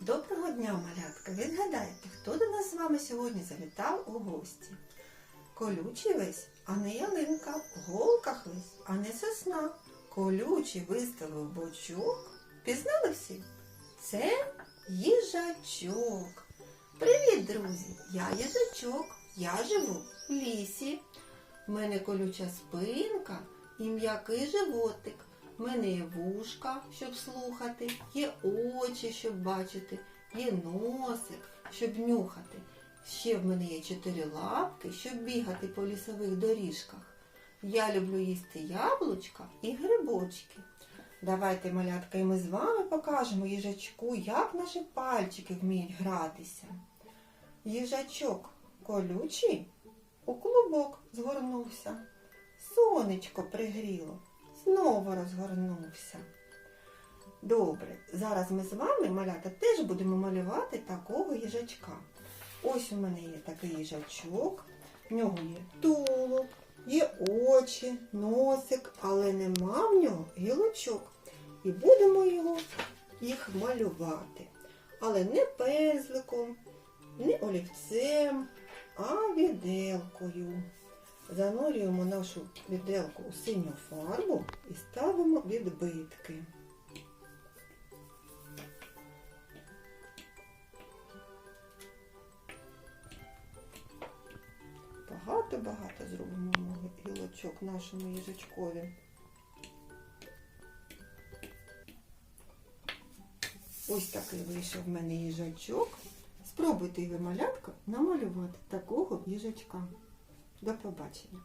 Доброго дня, малятка! Відгадайте, хто до нас з вами сьогодні завітав у гості? Колючий весь, а не ялинка, в голках весь, а не сосна. Колючий виставив бочок. Пізнали всі? Це їжачок. Привіт, друзі! Я їжачок. Я живу в лісі. В мене колюча спинка і м'який животик. В мене є вушка, щоб слухати, є очі, щоб бачити, є носик, щоб нюхати. Ще в мене є чотири лапки, щоб бігати по лісових доріжках. Я люблю їсти яблучка і грибочки. Давайте, малятка, і ми з вами покажемо їжачку, як наші пальчики вміють гратися. Їжачок колючий у клубок згорнувся. Сонечко пригріло, знову розгорнувся. Добре, зараз ми з вами, малята, теж будемо малювати такого їжачка. Ось у мене є такий їжачок, в нього є тулуб, є очі, носик, але нема в нього гілочок. І будемо його їх малювати. Але не пензликом, не олівцем, а віделкою. Занурюємо нашу віделку у синю фарбу і ставимо відбитки. Багато-багато зробимо гілочок нашому їжачкові. Ось такий вийшов в мене їжачок. Спробуйте ви, малятка, намалювати такого їжачка. До побачення.